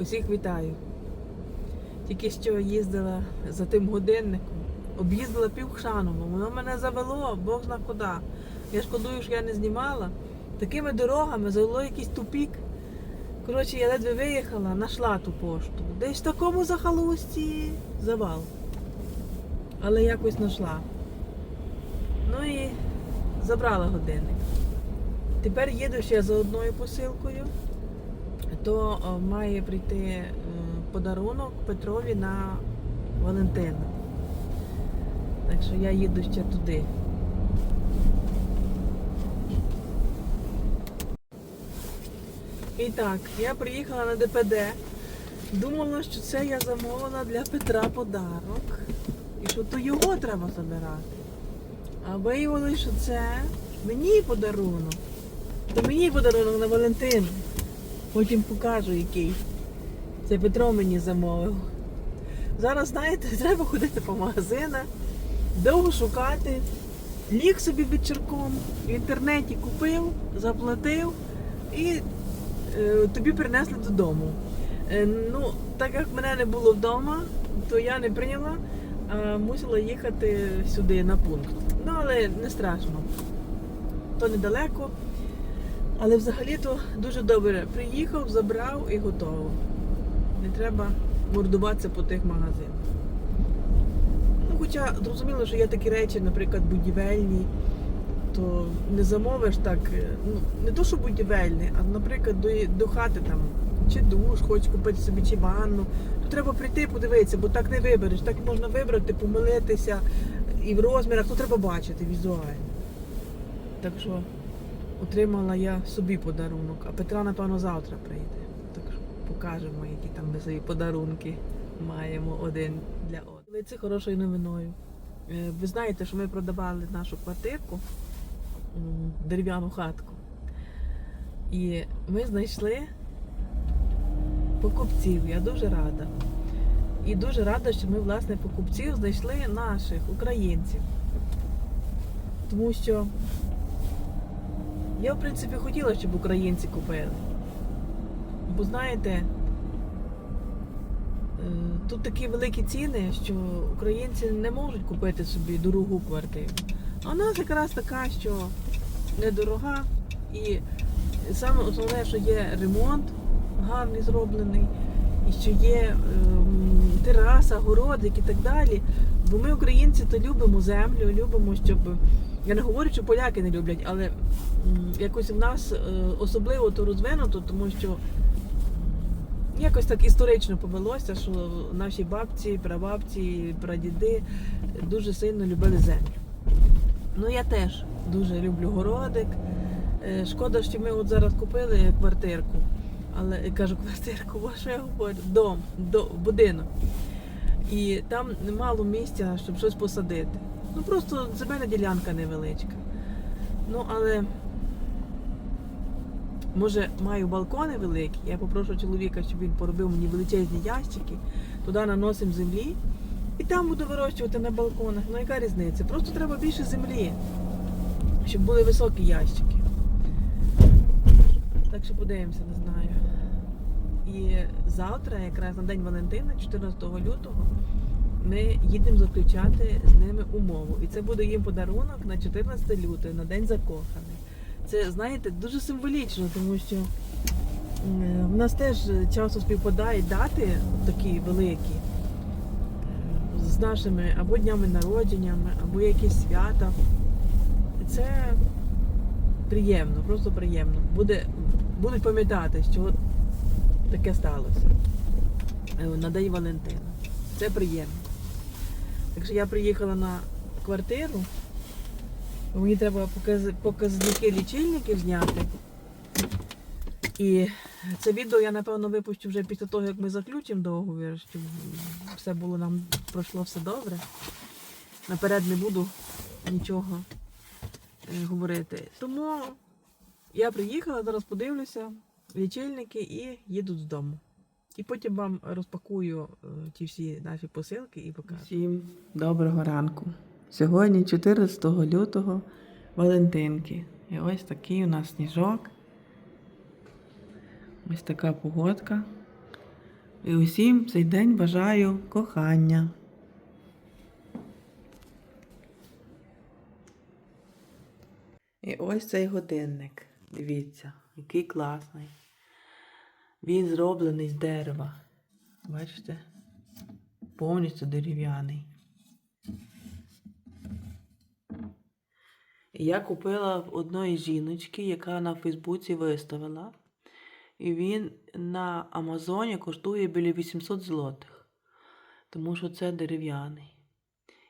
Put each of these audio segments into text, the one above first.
Усіх вітаю. Тільки що їздила за тим годинником, об'їздила півхшаново. Воно мене завело, Бог зна куди. Я шкодую, що я не знімала. Такими дорогами завело якийсь тупік. Коротше, я ледве виїхала, знайшла ту пошту. Десь в такому захолусті завал. Але якось знайшла. Ну і забрала годинник. Тепер їду ще за одною посилкою то має прийти е, подарунок Петрові на Валентина. Так що я їду ще туди. І так, я приїхала на ДПД. Думала, що це я замовила для Петра подарок. І що то його треба забирати. А виявилося, що це мені подарунок. То мені подарунок на Валентина. Потім покажу який. Це Петро мені замовив. Зараз, знаєте, треба ходити по магазинах, довго шукати. Ліг собі вечірком, в інтернеті купив, заплатив і е, тобі принесли додому. Е, ну, так як мене не було вдома, то я не прийняла, а мусила їхати сюди на пункт. Ну, але не страшно. То недалеко. Але взагалі-то дуже добре. Приїхав, забрав і готово. Не треба мордуватися по тих магазинах. Ну, хоча зрозуміло, що є такі речі, наприклад, будівельні, то не замовиш так, е, ну, не то, що будівельні, а, наприклад, до, до хати там, чи душ, хочеш купити собі, чи ванну. То треба прийти, подивитися, бо так не вибереш. Так можна вибрати, помилитися і в розмірах, то треба бачити візуально. Так що отримала я собі подарунок, а Петра, напевно, завтра прийде. Так що покажемо, які там ми свої подарунки маємо один для одного. Це хорошою новиною. Е, Ви знаєте, що ми продавали нашу квартирку, дерев'яну хатку. І ми знайшли покупців. Я дуже рада. І дуже рада, що ми, власне, покупців знайшли наших українців. Тому що я, в принципі, хотіла, щоб українці купили. Бо знаєте, е, тут такі великі ціни, що українці не можуть купити собі дорогу квартиру. А нас якраз така, що недорога, і саме основне, що є ремонт гарний зроблений, і що є ем, тераса, городик і так далі. Бо ми, українці, то любимо землю, любимо, щоб. Я не говорю, що поляки не люблять, але якось в нас е, особливо то розвинуто, тому що якось так історично повелося, що наші бабці, прабабці, прадіди дуже сильно любили землю. Ну я теж дуже люблю городик. Е, Шкода, що ми от зараз купили квартирку. Але кажу квартирку, бо що я говорю? Дом, до, будинок. І там мало місця, щоб щось посадити. Ну просто земельна ділянка невеличка. Ну, але може маю балкони великі. Я попрошу чоловіка, щоб він поробив мені величезні ящики, туди наносимо землі і там буду вирощувати на балконах. Ну яка різниця? Просто треба більше землі, щоб були високі ящики. Так що подивимося, не знаю. І завтра, якраз на День Валентина, 14 лютого, ми їдемо заключати з ними умову. І це буде їм подарунок на 14 лютого, на День закоханих. Це, знаєте, дуже символічно, тому що в нас теж часто співпадають дати такі великі е, з нашими або днями народженнями, або якісь свята. Це приємно, просто приємно. Буде, будуть пам'ятати, що таке сталося е, на День Валентина. Це приємно. Так що я приїхала на квартиру. Мені треба показники лічильників зняти. І це відео я, напевно, випущу вже після того, як ми заключимо договір, щоб все було нам пройшло все добре. Наперед не буду нічого е, говорити. Тому я приїхала, зараз подивлюся лічильники і їду додому. І потім вам розпакую е, ті всі наші посилки і покажу. Всім доброго ранку. Сьогодні 14 лютого Валентинки. І ось такий у нас сніжок. Ось така погодка. І усім цей день бажаю кохання. І ось цей годинник. Дивіться, який класний. Він зроблений з дерева. Бачите? Повністю дерев'яний. Я купила в одної жіночки, яка на Фейсбуці виставила. І він на Амазоні коштує біля 800 злотих. Тому що це дерев'яний.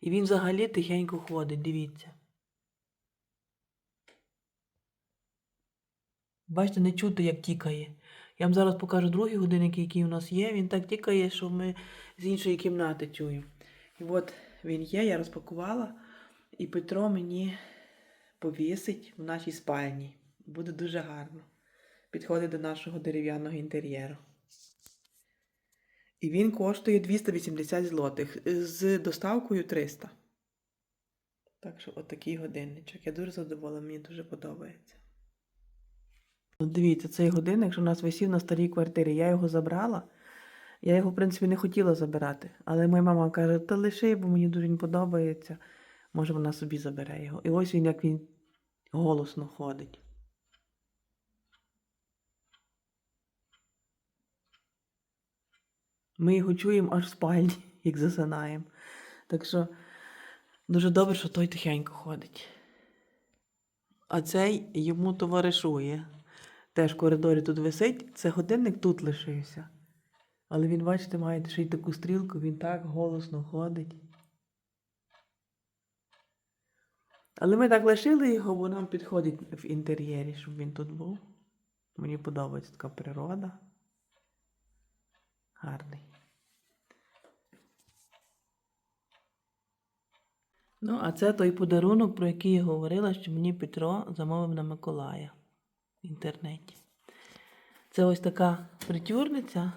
І він взагалі тихенько ходить, дивіться. Бачите, не чути, як тікає. Я вам зараз покажу другий годинник, який у нас є. Він так тікає, що ми з іншої кімнати чуємо. І от він є, я розпакувала, і Петро мені повісить в нашій спальні. Буде дуже гарно. Підходить до нашого дерев'яного інтер'єру. І він коштує 280 злотих з доставкою 300. Так що отакий годинничок. Я дуже задоволена, мені дуже подобається. От Дивіться, цей годинник, що у нас висів на старій квартирі. Я його забрала. Я його, в принципі, не хотіла забирати. Але моя мама каже, та лиши, бо мені дуже він подобається. Може, вона собі забере його. І ось він, як він голосно ходить. Ми його чуємо аж в спальні, як засинаємо. Так що дуже добре, що той тихенько ходить. А цей йому товаришує. Теж в коридорі тут висить. Це годинник тут лишився. Але він, бачите, має ще й таку стрілку, він так голосно ходить. Але ми так лишили його, бо нам підходить в інтер'єрі, щоб він тут був. Мені подобається така природа. Гарний. Ну, а це той подарунок, про який я говорила, що мені Петро замовив на Миколая в інтернеті. Це ось така притюрниця.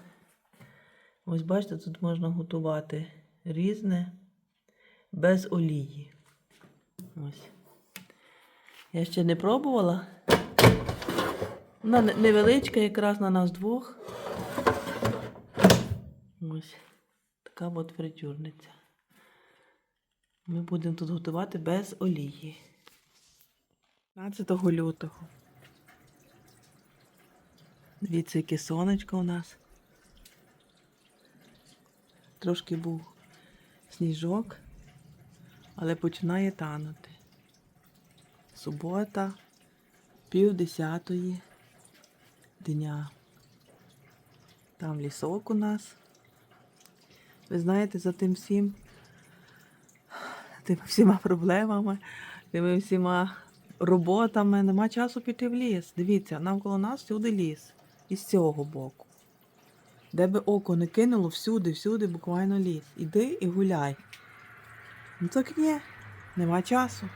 Ось бачите, тут можна готувати різне без олії. Ось. Я ще не пробувала. Вона невеличка, якраз на нас двох. Ось така от фритюрниця. Ми будемо тут готувати без олії. 15 лютого. Дивіться, яке сонечко у нас. Трошки був сніжок, але починає танути. Субота, пів десятої дня. Там лісок у нас. Ви знаєте, за тим всім, тими всіма проблемами, тими всіма роботами нема часу піти в ліс. Дивіться, навколо нас всюди ліс. І з цього боку. Де би око не кинуло, всюди, всюди буквально ліс. Іди і гуляй. Ну так ні, нема часу.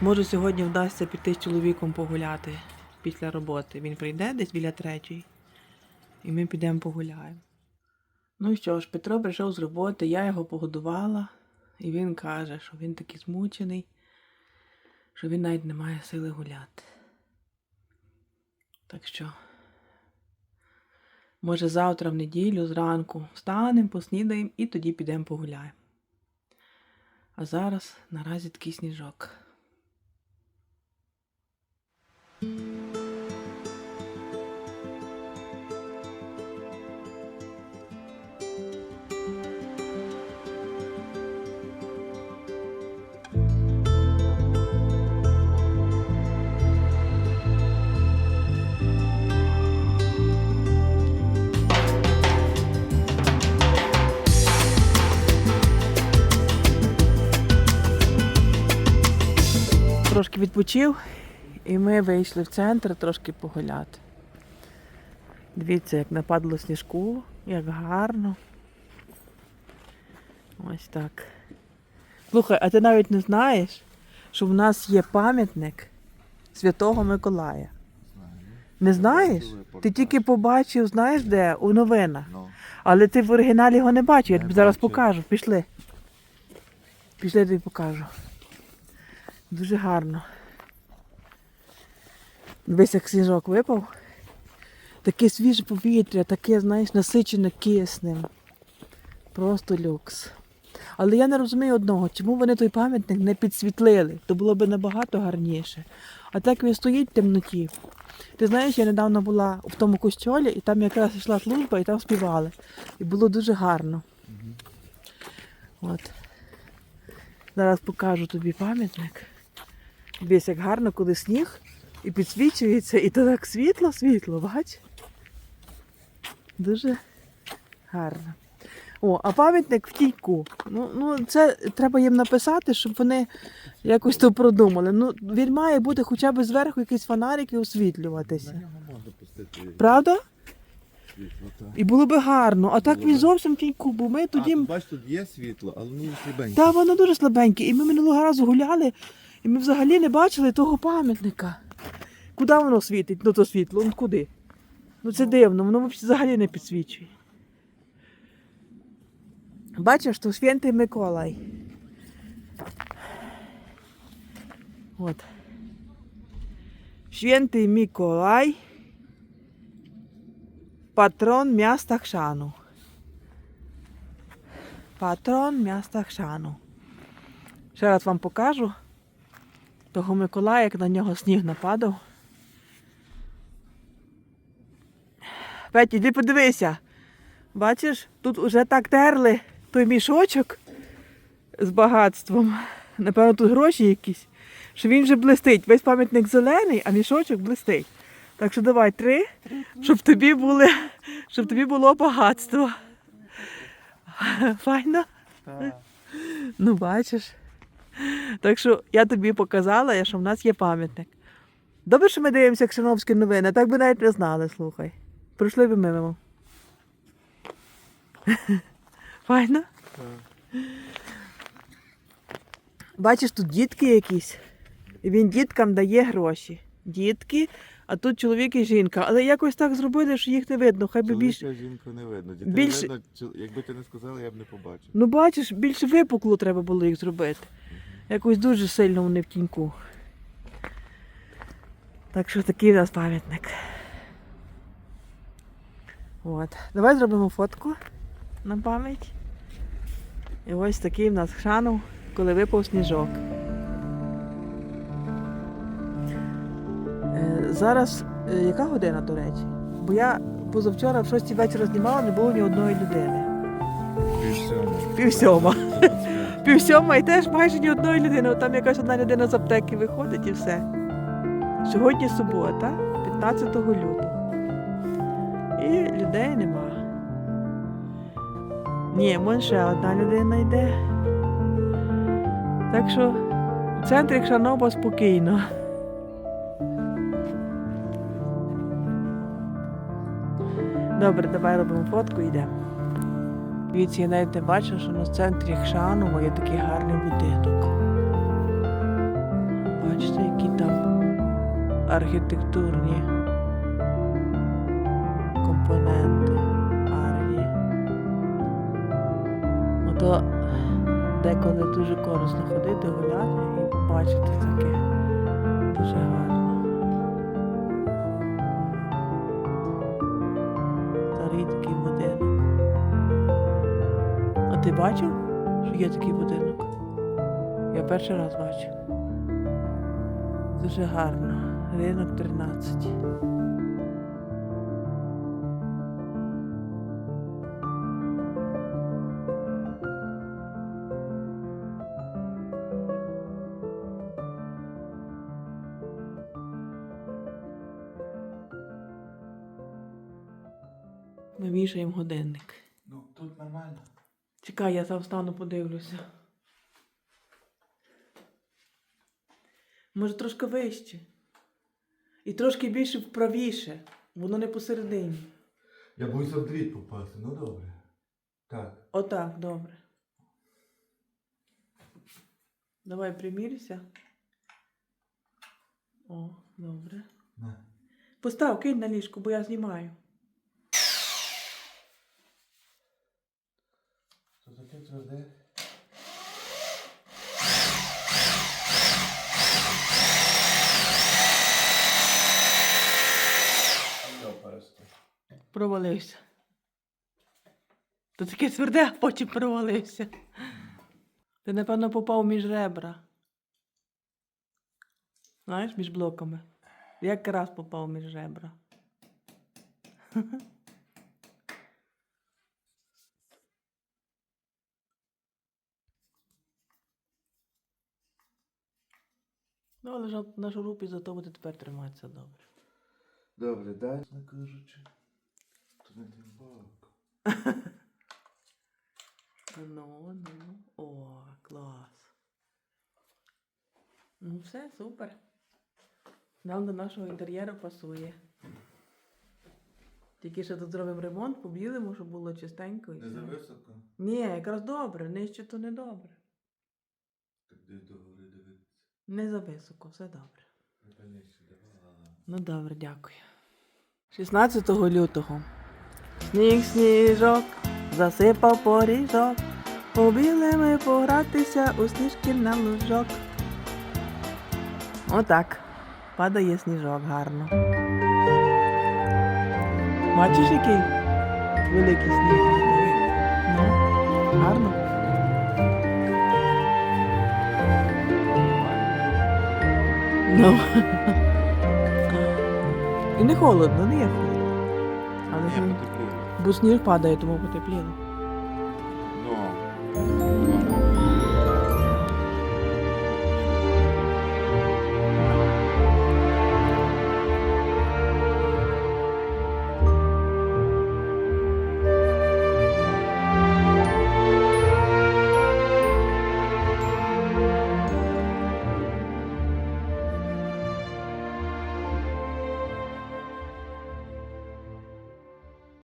Може, сьогодні вдасться піти з чоловіком погуляти після роботи. Він прийде десь біля третьої, і ми підемо погуляємо. Ну що ж, Петро прийшов з роботи, я його погодувала, і він каже, що він такий змучений, що він навіть не має сили гуляти. Так що, може, завтра в неділю зранку встанемо, поснідаємо і тоді підемо погуляємо. А зараз наразі такий сніжок. Трошки відпочив, і ми вийшли в центр трошки погуляти. Дивіться, як нападло сніжку, як гарно. Ось так. Слухай, а ти навіть не знаєш, що в нас є пам'ятник Святого Миколая. Не знаєш? Ти тільки побачив, знаєш де? У новинах. Ну, Але ти в оригіналі його не бачив, я тобі зараз покажу. Пішли. Пішли, я тобі покажу. Дуже гарно. Дивись, як сніжок випав. Таке свіже повітря, таке, знаєш, насичене киснем. Просто люкс. Але я не розумію одного, чому вони той пам'ятник не підсвітлили, то було б набагато гарніше. А так він стоїть в темноті. Ти знаєш, я недавно була в тому костьолі, і там якраз йшла служба, і там співали. І було дуже гарно. От. Зараз покажу тобі пам'ятник. Дивись, як гарно, коли сніг і підсвічується, і то так світло, світло, бач? Дуже гарно. О, а пам'ятник в тійку. Ну, ну, це треба їм написати, щоб вони якось то продумали. Ну, він має бути хоча б зверху якийсь фонарик і освітлюватися. Правда? світло. Так. І було би гарно. А так Було він зовсім в тіньку, бо ми тоді. бач, тут є світло, але ну слабеньке. Та воно дуже слабеньке. І ми минулого разу гуляли, і ми взагалі не бачили того пам'ятника. Куди воно світить? Ну то світло, ну куди? Ну це дивно, воно взагалі не підсвічує. Бачиш, то святий Миколай. От. Święty Mikołaj, патрон міста Хшану. Патрон міста Хшану. Ще раз вам покажу того Миколая, як на нього сніг нападав. Петі, іди подивися. Бачиш, тут уже так терли той мішочок з багатством. Напевно, тут гроші якісь. Що він вже блистить. Весь пам'ятник зелений, а мішочок блистить. Так що давай три, щоб тобі були, щоб тобі було багатство. Файно? Ну, бачиш. Так що я тобі показала, що в нас є пам'ятник. Добре, що ми дивимося Кшановські новини, так би навіть не знали, слухай. Пройшли би мимо. Файно? Бачиш, тут дітки якісь. І він діткам дає гроші. Дітки, а тут чоловік і жінка. Але якось так зробили, що їх не видно. Хай би більше. Чоловіка, жінку не видно. Дітей більше- видно, якби ти не сказала, я б не побачив. Ну, бачиш, більше випукло треба було їх зробити. Якось дуже сильно вони в тіньку. Так що такий у нас пам'ятник. От. Давай зробимо фотку на пам'ять. І ось такий в нас шанув, коли випав сніжок. Е, Зараз е, яка година, до речі? Бо я позавчора в 6 вечора знімала, не було ні одної людини. Пів сьома. Пів сьома і теж майже ні одної людини. Там якась одна людина з аптеки виходить і все. Сьогодні субота, 15 лютого. І людей нема. Ні, ще одна людина йде. Так що в центрі Кшанова спокійно. Добре, давай робимо фотку і йдемо. Дивіться, я навіть не бачила, що на центрі Хшанова є такий гарний будинок. Бачите, які там архітектурні компоненти гарні. Ото деколи дуже корисно ходити, гуляти і побачити таке. Дуже гарно. Ти бачив, що є такий будинок? Я перший раз бачу. Дуже гарно. Ринок 13. Ми вішаємо годинник. Чекай, я там встану, подивлюся. Може, трошки вище. І трошки більше вправіше. Воно не посередині. Я боюся в дріт попасти, ну добре. Так. Отак, добре. Давай примірюся. О, добре. На. Постав, кинь на ліжку, бо я знімаю. Перестой. Провалився. То таке тверде, а потім провалився. Ти, напевно, попав між ребра. Знаєш, між блоками. Якраз попав між ребра. Ну, але ж на шурупі зато буде тепер триматися добре. Добре, дай. Не кажучи. То не тим боком. Ну, ну. О, клас. Ну, все, супер. Нам до нашого інтер'єру пасує. Тільки ще тут зробимо ремонт, побілимо, щоб було чистенько. І Не все. зависоко? Ні, якраз добре, нижче то не добре. Так де дивитися? Не за високо, все добре. Ну добре, дякую. 16 лютого. Сніг сніжок, засипав поріжок. Побіли ми погратися у сніжки на лужок. Отак. Падає сніжок гарно. Бачиш, який великий сніг? Ну, гарно. Ну. І не холодно, не є холодно. Але ж- бо сніг падає, тому потепліло.